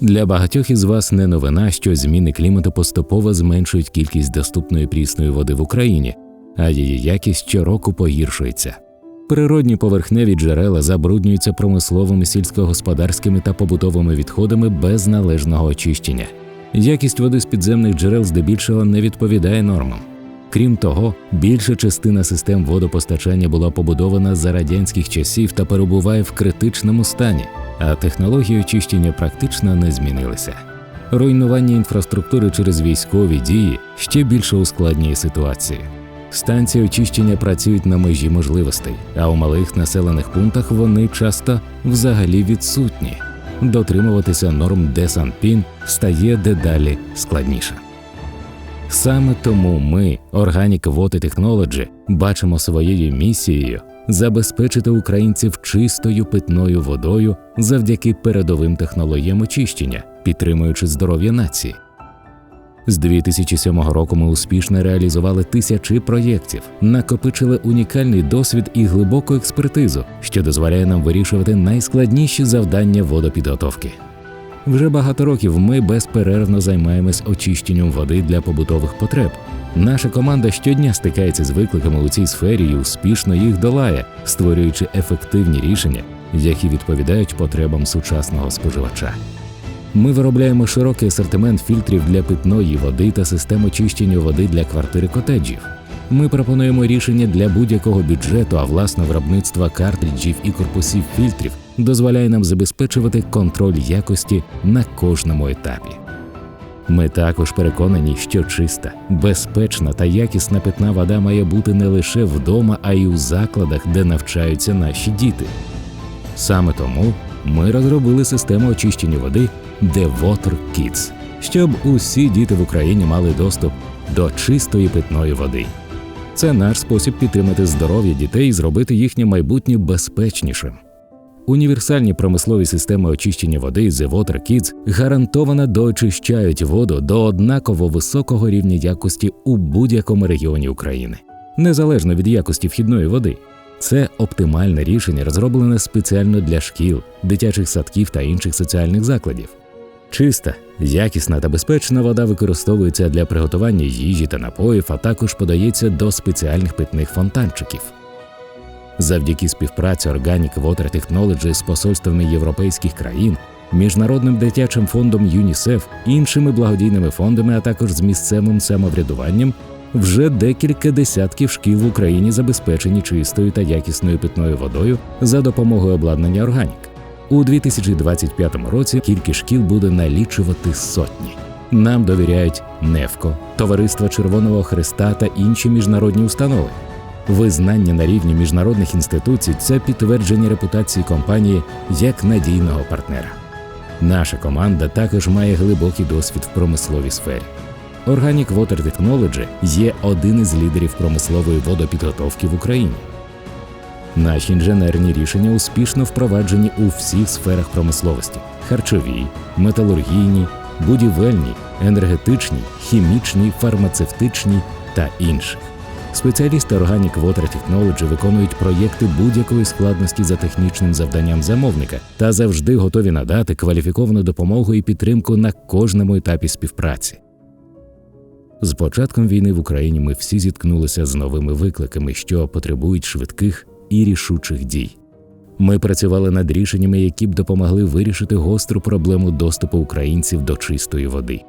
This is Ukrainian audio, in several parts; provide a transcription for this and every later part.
Для багатьох із вас не новина, що зміни клімату поступово зменшують кількість доступної прісної води в Україні, а її якість щороку погіршується. Природні поверхневі джерела забруднюються промисловими сільськогосподарськими та побутовими відходами без належного очищення. Якість води з підземних джерел здебільшого не відповідає нормам. Крім того, більша частина систем водопостачання була побудована за радянських часів та перебуває в критичному стані, а технології очищення практично не змінилися. Руйнування інфраструктури через військові дії ще більше ускладнює ситуацію. Станції очищення працюють на межі можливостей, а у малих населених пунктах вони часто взагалі відсутні. Дотримуватися норм Десанпін стає дедалі складніше. Саме тому ми, Organic Water Technology, бачимо своєю місією забезпечити українців чистою питною водою завдяки передовим технологіям очищення, підтримуючи здоров'я нації. З 2007 року ми успішно реалізували тисячі проєктів, накопичили унікальний досвід і глибоку експертизу, що дозволяє нам вирішувати найскладніші завдання водопідготовки. Вже багато років ми безперервно займаємось очищенням води для побутових потреб. Наша команда щодня стикається з викликами у цій сфері і успішно їх долає, створюючи ефективні рішення, які відповідають потребам сучасного споживача. Ми виробляємо широкий асортимент фільтрів для питної води та систем очищення води для квартир і котеджів. Ми пропонуємо рішення для будь-якого бюджету, а власне виробництва картриджів і корпусів фільтрів дозволяє нам забезпечувати контроль якості на кожному етапі. Ми також переконані, що чиста, безпечна та якісна питна вода має бути не лише вдома, а й у закладах, де навчаються наші діти. Саме тому ми розробили систему очищення води The Water Kids, щоб усі діти в Україні мали доступ до чистої питної води. Це наш спосіб підтримати здоров'я дітей і зробити їхнє майбутнє безпечнішим. Універсальні промислові системи очищення води The Water Kids гарантовано доочищають воду до однаково високого рівня якості у будь-якому регіоні України, незалежно від якості вхідної води. Це оптимальне рішення, розроблене спеціально для шкіл, дитячих садків та інших соціальних закладів. Чиста, якісна та безпечна вода використовується для приготування їжі та напоїв, а також подається до спеціальних питних фонтанчиків. Завдяки співпраці Organic Water Technology з посольствами європейських країн, Міжнародним дитячим фондом ЮНІСЕФ, іншими благодійними фондами, а також з місцевим самоврядуванням, вже декілька десятків шкіл в Україні забезпечені чистою та якісною питною водою за допомогою обладнання Органік. У 2025 році кількість шкіл буде налічувати сотні. Нам довіряють НЕФКО, Товариство Червоного Христа та інші міжнародні установи. Визнання на рівні міжнародних інституцій це підтвердження репутації компанії як надійного партнера. Наша команда також має глибокий досвід в промисловій сфері. Organic Water Technology є один із лідерів промислової водопідготовки в Україні. Наші інженерні рішення успішно впроваджені у всіх сферах промисловості: харчовій, металургійній, будівельній, енергетичній, хімічній, фармацевтичній та інших. Спеціалісти Organic Water Technology виконують проєкти будь-якої складності за технічним завданням замовника та завжди готові надати кваліфіковану допомогу і підтримку на кожному етапі співпраці. З початком війни в Україні ми всі зіткнулися з новими викликами, що потребують швидких і рішучих дій. Ми працювали над рішеннями, які б допомогли вирішити гостру проблему доступу українців до чистої води.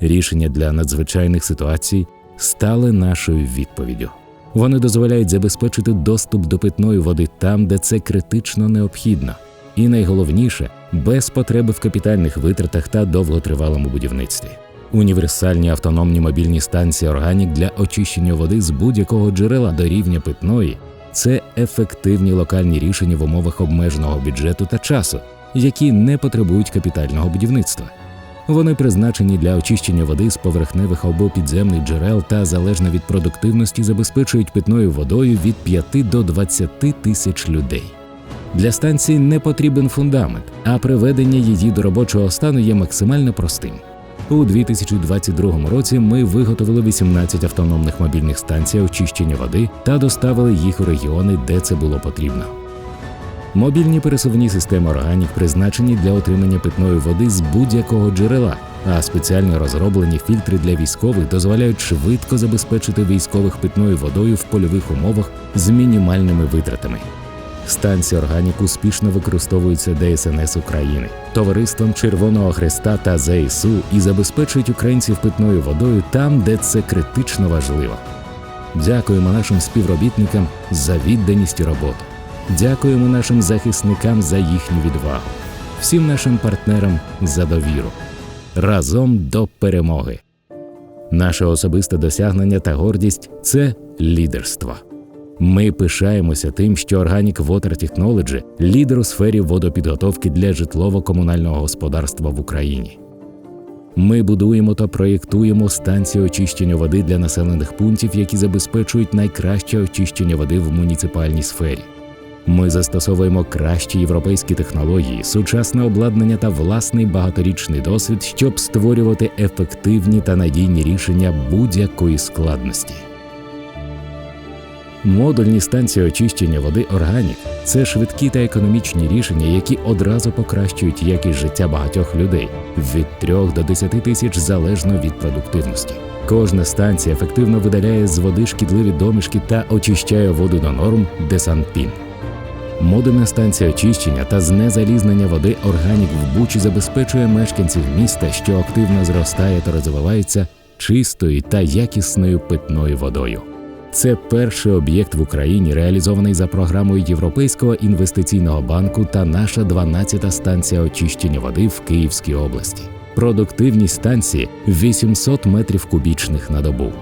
Рішення для надзвичайних ситуацій стали нашою відповіддю. Вони дозволяють забезпечити доступ до питної води там, де це критично необхідно, і найголовніше без потреби в капітальних витратах та довготривалому будівництві. Універсальні автономні мобільні станції органік для очищення води з будь-якого джерела до рівня питної це ефективні локальні рішення в умовах обмеженого бюджету та часу, які не потребують капітального будівництва. Вони призначені для очищення води з поверхневих або підземних джерел та залежно від продуктивності забезпечують питною водою від 5 до 20 тисяч людей. Для станції не потрібен фундамент, а приведення її до робочого стану є максимально простим. У 2022 році ми виготовили 18 автономних мобільних станцій очищення води та доставили їх у регіони, де це було потрібно. Мобільні пересувні системи органік призначені для отримання питної води з будь-якого джерела, а спеціально розроблені фільтри для військових дозволяють швидко забезпечити військових питною водою в польових умовах з мінімальними витратами. Станції органік успішно використовуються ДСНС України, товариством Червоного Хреста та ЗСУ і забезпечують українців питною водою там, де це критично важливо. Дякуємо нашим співробітникам за відданість і роботу. Дякуємо нашим захисникам за їхню відвагу, всім нашим партнерам за довіру. Разом до перемоги. Наше особисте досягнення та гордість це лідерство. Ми пишаємося тим, що Organic Water Technology – лідер у сфері водопідготовки для житлово-комунального господарства в Україні. Ми будуємо та проєктуємо станції очищення води для населених пунктів, які забезпечують найкраще очищення води в муніципальній сфері. Ми застосовуємо кращі європейські технології, сучасне обладнання та власний багаторічний досвід, щоб створювати ефективні та надійні рішення будь-якої складності. Модульні станції очищення води Органік це швидкі та економічні рішення, які одразу покращують якість життя багатьох людей від 3 до 10 тисяч залежно від продуктивності. Кожна станція ефективно видаляє з води шкідливі домішки та очищає воду до норм Десанпін. Модульна станція очищення та знезалізнення води Органік в Бучі забезпечує мешканців міста, що активно зростає та розвивається чистою та якісною питною водою. Це перший об'єкт в Україні, реалізований за програмою Європейського інвестиційного банку та наша 12-та станція очищення води в Київській області. Продуктивність станції 800 метрів кубічних на добу.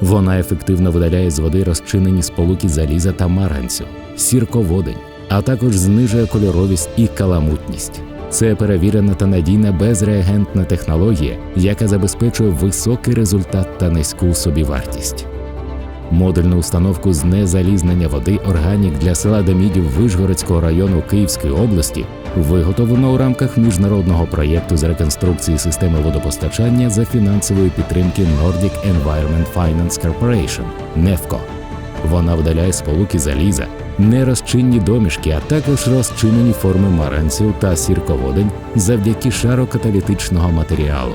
Вона ефективно видаляє з води розчинені сполуки заліза та марганцю, сірководень, а також знижує кольоровість і каламутність. Це перевірена та надійна безреагентна технологія, яка забезпечує високий результат та низьку собівартість. Модульну установку з незалізнення води Органік для села Демідів Вишгородського району Київської області виготовлено у рамках міжнародного проєкту з реконструкції системи водопостачання за фінансової підтримки Nordic Environment Finance Corporation NEFCO. Вона видаляє сполуки заліза, нерозчинні домішки, а також розчинені форми маранців та сірководень завдяки шарокаталітичного матеріалу.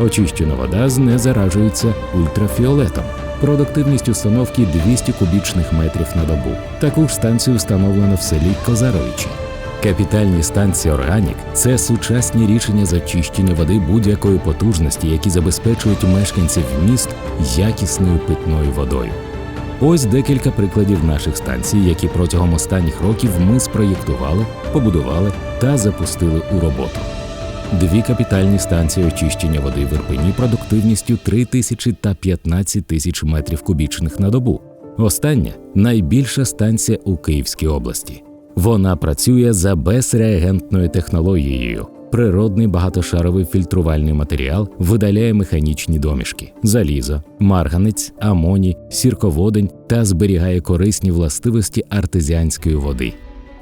Очищена вода знезаражується ультрафіолетом. Продуктивність установки 200 кубічних метрів на добу. Таку ж станцію встановлено в селі Козаровичі. Капітальні станції Органік це сучасні рішення з очищення води будь-якої потужності, які забезпечують мешканців міст якісною питною водою. Ось декілька прикладів наших станцій, які протягом останніх років ми спроєктували, побудували та запустили у роботу. Дві капітальні станції очищення води в Ірпені продуктивністю 3 тисячі та 15 тисяч метрів кубічних на добу. Остання найбільша станція у Київській області. Вона працює за безреагентною технологією. Природний багатошаровий фільтрувальний матеріал видаляє механічні домішки, залізо, марганець, амоній, сірководень та зберігає корисні властивості артезіанської води.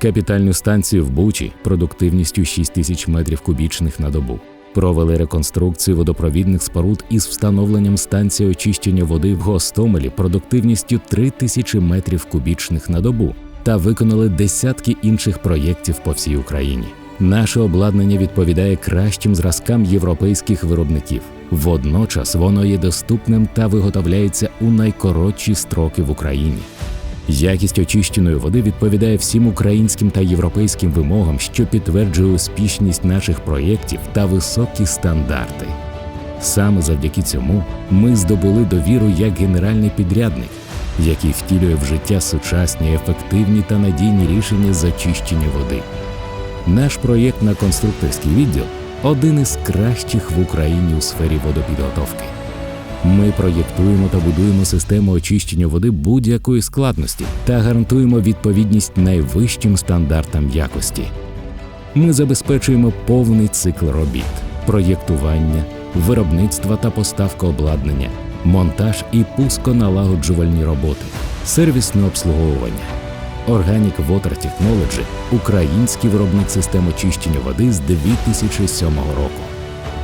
Капітальну станцію в Бучі продуктивністю 6 тисяч метрів кубічних на добу. Провели реконструкцію водопровідних споруд із встановленням станції очищення води в Гостомелі продуктивністю 3 тисячі метрів кубічних на добу та виконали десятки інших проєктів по всій Україні. Наше обладнання відповідає кращим зразкам європейських виробників. Водночас воно є доступним та виготовляється у найкоротші строки в Україні. Якість очищеної води відповідає всім українським та європейським вимогам, що підтверджує успішність наших проєктів та високі стандарти. Саме завдяки цьому ми здобули довіру як генеральний підрядник, який втілює в життя сучасні, ефективні та надійні рішення з очищення води. Наш проєкт на конструкторський відділ один із кращих в Україні у сфері водопідготовки. Ми проєктуємо та будуємо систему очищення води будь-якої складності та гарантуємо відповідність найвищим стандартам якості. Ми забезпечуємо повний цикл робіт, проєктування, виробництва та поставка обладнання, монтаж і пусконалагоджувальні роботи, сервісне обслуговування. Organic Water Technology – український виробник систем очищення води з 2007 року.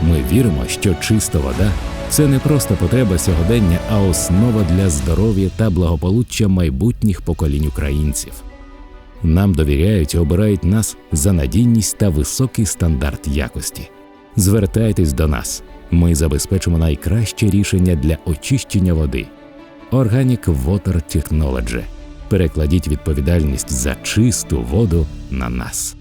Ми віримо, що чиста вода це не просто потреба сьогодення, а основа для здоров'я та благополуччя майбутніх поколінь українців. Нам довіряють і обирають нас за надійність та високий стандарт якості. Звертайтесь до нас. Ми забезпечимо найкраще рішення для очищення води. Organic Water Technology. Перекладіть відповідальність за чисту воду на нас.